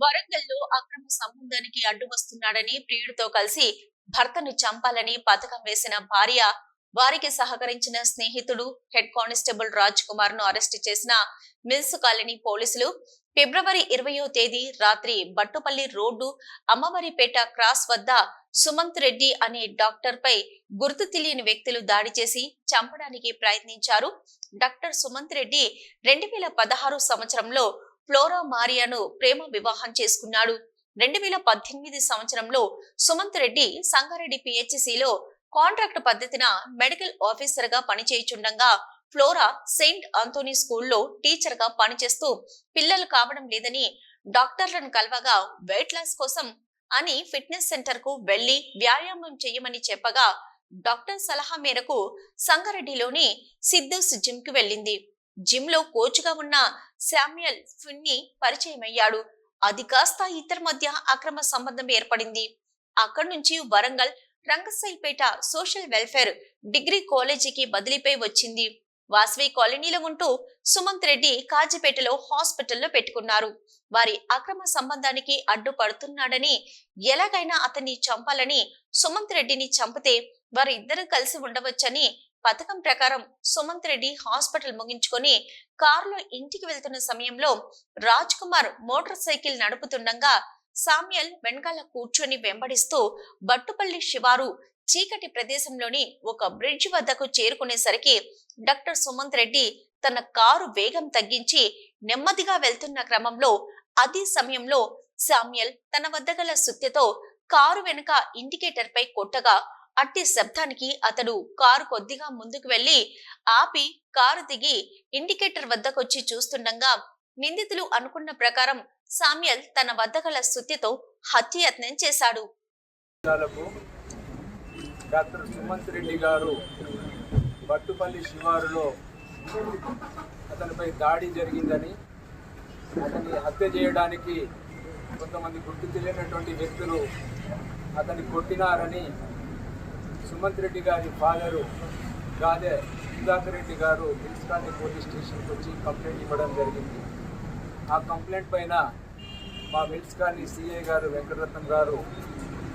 వరంగల్లో అక్రమ సంబంధానికి అడ్డు వస్తున్నాడని ప్రియుడితో కలిసి భర్తను చంపాలని పథకం వేసిన భార్య వారికి సహకరించిన స్నేహితుడు హెడ్ కానిస్టేబుల్ రాజ్ కుమార్ను అరెస్ట్ చేసిన మిల్స్ కాలనీ పోలీసులు ఫిబ్రవరి ఇరవయో తేదీ రాత్రి బట్టుపల్లి రోడ్డు అమ్మవారిపేట క్రాస్ వద్ద సుమంత్ రెడ్డి అనే డాక్టర్ పై గుర్తు తెలియని వ్యక్తులు దాడి చేసి చంపడానికి ప్రయత్నించారు. డాక్టర్ సుమంత్ రెడ్డి రెండు వేల పదహారు సంవత్సరంలో ఫ్లోరా మారియాను ప్రేమ వివాహం చేసుకున్నాడు. రెండు వేల పద్దెనిమిది సంవత్సరంలో సుమంత్ రెడ్డి సంగారెడ్డి పిహెచ్సిలో కాంట్రాక్ట్ పద్ధతిన మెడికల్ ఆఫీసర్గా పనిచేయుచుండగా ఫ్లోరా సెయింట్ ఆంథోనీ స్కూల్లో టీచర్గా పనిచేస్తూ పిల్లలు కావడం లేదని డాక్టర్లను కలవగా వెయిట్ లాస్ కోసం అని ఫిట్నెస్ సెంటర్కు వెళ్ళి వ్యాయామం చేయమని చెప్పగా డాక్టర్ సలహా మేరకు సంగారెడ్డిలోని సిద్ధూస్ జిమ్కి వెళ్ళింది. జిమ్లో కోచ్గా ఉన్న శామ్యుయల్ ఫిన్ని పరిచయమయ్యాడు. అది కాస్త ఇద్దరి మధ్య అక్రమ సంబంధం ఏర్పడింది. అక్కడి నుంచి Warangal Rangashailpet social welfare degree కాలేజీకి బదిలీపై వచ్చింది. వాసవి కాలనీలో ఉంటూ సుమంత్ రెడ్డి కాజీపేటలో హాస్పిటల్లో పెట్టుకున్నారు. వారి అక్రమ సంబంధానికి అడ్డుపడుతున్నాడని ఎలాగైనా అతన్ని చంపాలని సుమంత్ రెడ్డిని చంపితే వారిద్దరూ కలిసి ఉండవచ్చని పథకం ప్రకారం సుమంత్ రెడ్డి హాస్పిటల్ ముగించుకొని కారులో ఇంటికి వెళ్తున్న సమయంలో రాజ్ కుమార్ మోటార్ సైకిల్ నడుపుతుండగా సామ్యల్ వెనకాల కూర్చొని వెంబడిస్తూ బట్టుపల్లి శివారు చీకటి ప్రదేశంలోని ఒక బ్రిడ్జ్ వద్దకు చేరుకునేసరికి డాక్టర్ సుమంత్ రెడ్డి తన కారు వేగం తగ్గించి నెమ్మదిగా వెళ్తున్న క్రమంలో అదే సమయంలో సామ్యల్ తన వద్ద గల సుత్తెతో కారు వెనుక ఇండికేటర్ పై కొట్టగా అట్టి శబ్దానికి అతడు కారు కొద్దిగా ముందుకు వెళ్ళి ఆపి కారు దిగి ఇండికేటర్ వద్దకొచ్చి చూస్తుండగా నిందితులు అనుకున్న ప్రకారం సామ్యల్ తన వద్ద గల సుత్తితో హత్యయత్నం చేశాడు. డాక్టర్ సుమంత్ రెడ్డి గారు బట్టుపల్లి శివారులో అతనిపై దాడి జరిగిందని అతన్ని హత్య చేయడానికి కొంతమంది గుర్తు తెలియనటువంటి వ్యక్తులు అతన్ని కొట్టినారని సుమంత్ రెడ్డి గారి ఫాదరు గాదే సుధాకర్ రెడ్డి గారు మున్సిపాలిటీ పోలీస్ స్టేషన్కి వచ్చి కంప్లైంట్ ఇవ్వడం జరిగింది. ఆ కంప్లైంట్ పైన మా మున్సిపాలిటీ సిఐ గారు వెంకటరత్నం గారు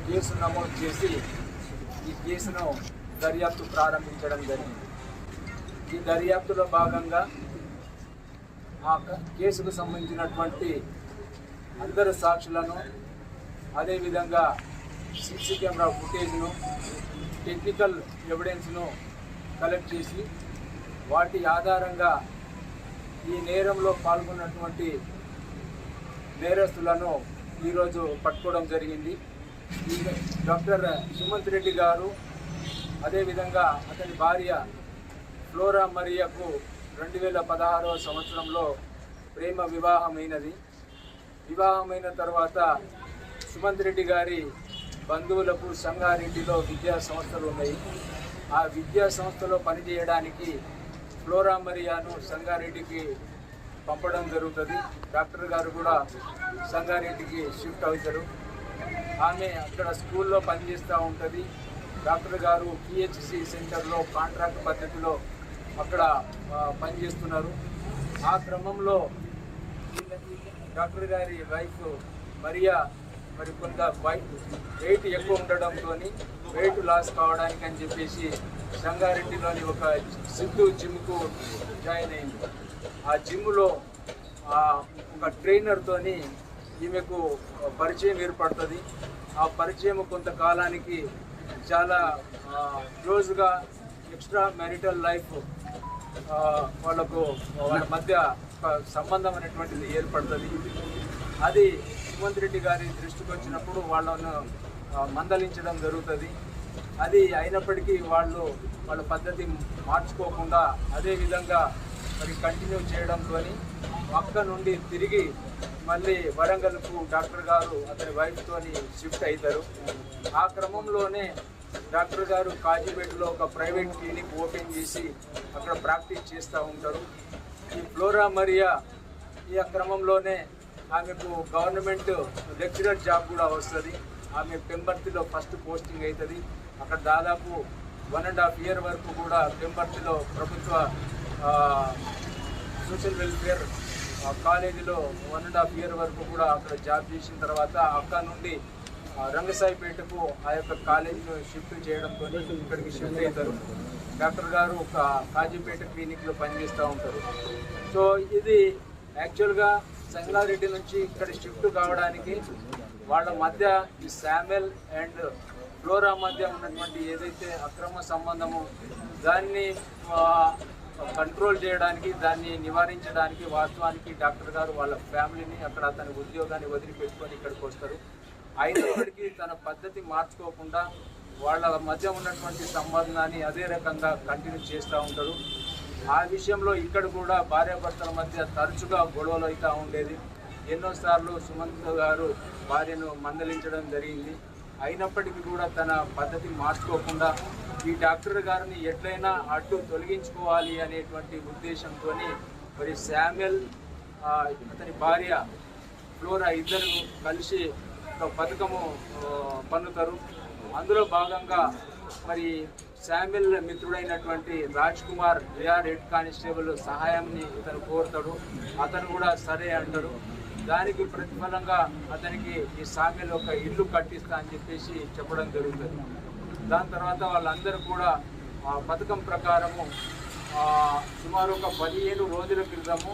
కేసు నమోదు చేసి ఈ కేసును దర్యాప్తు ప్రారంభించడం జరిగింది. ఈ దర్యాప్తులో భాగంగా ఆ క- కేసుకు సంబంధించినటువంటి అందరు సాక్షులను అదేవిధంగా సీసీ కెమెరా ఫుటేజ్ను టెక్నికల్ ఎవిడెన్స్ను కలెక్ట్ చేసి వాటి ఆధారంగా ఈ నేరంలో పాల్గొన్నటువంటి నేరస్తులను ఈరోజు పట్టుకోవడం జరిగింది. ఈ డాక్టర్ సుమంత్ రెడ్డి గారు అదేవిధంగా అతని భార్య ఫ్లోరా మరియకు రెండు వేల పదహారవ సంవత్సరంలో ప్రేమ వివాహమైనది. వివాహమైన తర్వాత సుమంత్ రెడ్డి గారి బంధువులకు సంగారెడ్డిలో విద్యా సంస్థలు ఉన్నాయి. ఆ విద్యా సంస్థలో పనిచేయడానికి ఫ్లోరా మరియాను సంగారెడ్డికి పంపడం జరుగుతుంది. డాక్టర్ గారు కూడా సంగారెడ్డికి షిఫ్ట్ అవుతారు. ఆమె అక్కడ స్కూల్లో పనిచేస్తూ ఉంటుంది. డాక్టర్ గారు పిహెచ్సి సెంటర్లో కాంట్రాక్ట్ పద్ధతిలో అక్కడ పనిచేస్తున్నారు. ఆ క్రమంలో డాక్టర్ గారి వైఫ్ మరియా మరి కొంత వెయిట్ ఎక్కువ ఉండడంతో వెయిట్ లాస్ కావడానికి అని చెప్పేసి సంగారెడ్డిలోని ఒక సిద్ధు జిమ్కు జాయిన్ అయింది. ఆ జిమ్లో ఒక ట్రైనర్తోని ఈమెకు పరిచయం ఏర్పడుతుంది. ఆ పరిచయం కొంతకాలానికి చాలా క్లోజ్గా ఎక్స్ట్రా మ్యారిటల్ లైఫ్ వాళ్ళకు వాళ్ళ మధ్య ఒక సంబంధం అనేటువంటిది ఏర్పడుతుంది. అది సుమంత్ రెడ్డి గారి దృష్టికి వచ్చినప్పుడు వాళ్ళను మందలించడం జరుగుతుంది. అది అయినప్పటికీ వాళ్ళు వాళ్ళ పద్ధతి మార్చుకోకుండా అదే విధంగా మరి కంటిన్యూ చేయడంతో అక్క నుండి తిరిగి మళ్ళీ వరంగల్కు డాక్టర్ గారు అతని వైఫ్తో షిఫ్ట్ అవుతారు ఆ క్రమంలోనే డాక్టర్ గారు కాజీపేటలో ఒక ప్రైవేట్ క్లినిక్ ఓపెన్ చేసి అక్కడ ప్రాక్టీస్ చేస్తూ ఉంటారు. ఈ ఫ్లోరా మరియా ఈ క్రమంలోనే ఆమెకు గవర్నమెంట్ లెక్చరర్ జాబ్ కూడా వస్తుంది. ఆమె పెంబర్తిలో ఫస్ట్ పోస్టింగ్ అవుతుంది అక్కడ దాదాపు వన్ అండ్ హాఫ్ ఇయర్ వరకు కూడా పెంబర్తిలో ప్రభుత్వ సోషల్ వెల్ఫేర్ ఆ కాలేజీలో వన్ అండ్ హాఫ్ ఇయర్ వరకు కూడా అక్కడ జాబ్ చేసిన తర్వాత అక్కడ నుండి రంగసాయిపేటకు ఆ యొక్క కాలేజీలో షిఫ్ట్ చేయడంతో ఇక్కడికి షిఫ్ట్ అవుతారు. డాక్టర్ గారు ఒక కాజీపేట క్లినిక్లో పనిచేస్తూ ఉంటారు. సో ఇది యాక్చువల్గా సంగారెడ్డి నుంచి ఇక్కడ షిఫ్ట్ కావడానికి వాళ్ళ మధ్య ఈ శామెల్ అండ్ ఫ్లోరా మధ్య ఉన్నటువంటి ఏదైతే అక్రమ సంబంధము దాన్ని కంట్రోల్ చేయడానికి దాన్ని నివారించడానికి వాస్తవానికి డాక్టర్ గారు వాళ్ళ ఫ్యామిలీని అక్కడ తన ఉద్యోగాన్ని వదిలిపెట్టుకొని ఇక్కడికి వస్తారు. అయినప్పటికీ తన పద్ధతి మార్చుకోకుండా వాళ్ళ మధ్య ఉన్నటువంటి సంబంధాన్ని అదే రకంగా కంటిన్యూ చేస్తూ ఉంటాడు. ఆ విషయంలో ఇక్కడ కూడా భార్యాభర్తల మధ్య తరచుగా గొడవలు అవుతూ ఉండేది. ఎన్నోసార్లు సుమంత్ గారు భార్యను మందలించడం జరిగింది. అయినప్పటికీ కూడా తన పద్ధతి మార్చుకోకుండా ఈ డాక్టర్ గారిని ఎట్లయినా అడ్డు తొలగించుకోవాలి అనేటువంటి ఉద్దేశంతో మరి శామ్యుల్ అతని భార్య ఫ్లోరా ఇద్దరు కలిసి ఒక పథకము పన్నుతారు. అందులో భాగంగా మరి Samuel మిత్రుడైనటువంటి Raj Kumar AR head constable సహాయాన్ని ఇతను కోరుతాడు. అతను కూడా సరే అంటాడు. దానికి ప్రతిఫలంగా అతనికి ఈ సామ్యుల్ ఒక ఇల్లు కట్టిస్తా అని చెప్పేసి చెప్పడం జరుగుతుంది. దాని తర్వాత వాళ్ళందరూ కూడా ఆ పథకం ప్రకారము సుమారు ఒక పదిహేను రోజుల క్రితము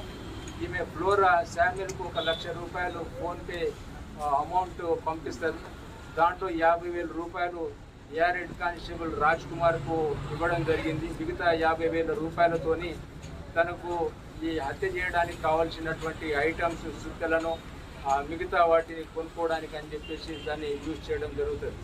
ఈమె ఫ్లోరా శామ్యుల్కు ఒక లక్ష రూపాయలు ఫోన్పే అమౌంట్ పంపిస్తారు. దాంట్లో యాభై వేల రూపాయలు A R head constable Raj కుమార్కు ఇవ్వడం జరిగింది. మిగతా యాభై వేల రూపాయలతోని తనకు ఈ హత్య చేయడానికి కావాల్సినటువంటి ఐటమ్స్ సుత్తలను ఆ, మిగతా వాటిని కొనుక్కోవడానికి అని చెప్పేసి దాన్ని యూజ్ చేయడం జరుగుతుంది.